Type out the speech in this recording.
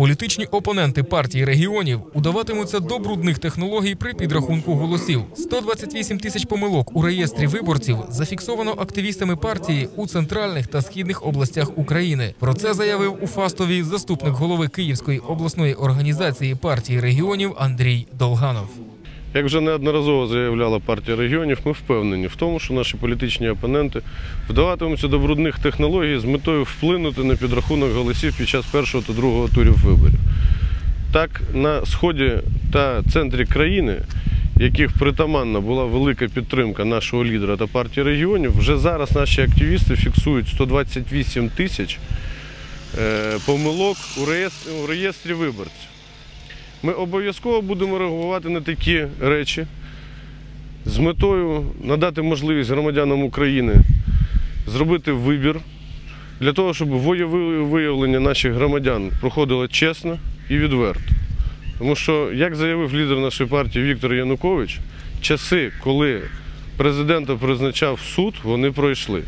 Політичні опоненти партії регіонів удаватимуться до брудних технологій при підрахунку голосів. 128 тисяч помилок у реєстрі виборців зафіксовано активістами партії у центральних та східних областях України. Про це заявив у Фастові заступник голови Київської обласної організації партії регіонів Андрій Долганов. Як вже неодноразово заявляла партія регіонів, ми впевнені в тому, що наші політичні опоненти вдаватимуться до брудних технологій з метою вплинути на підрахунок голосів під час першого та другого турів виборів. Так, на сході та центрі країни, яких притаманна була велика підтримка нашого лідера та партії регіонів, вже зараз наші активісти фіксують 128 тисяч е, помилок у реєстрі виборців. Ми обов'язково будемо реагувати на такі речі з метою надати можливість громадянам України зробити вибір для того, щоб воєве- виявлення наших громадян проходило чесно і відверто. Тому що, як заявив лідер нашої партії Віктор Янукович, часи, коли президента призначав суд, вони пройшли.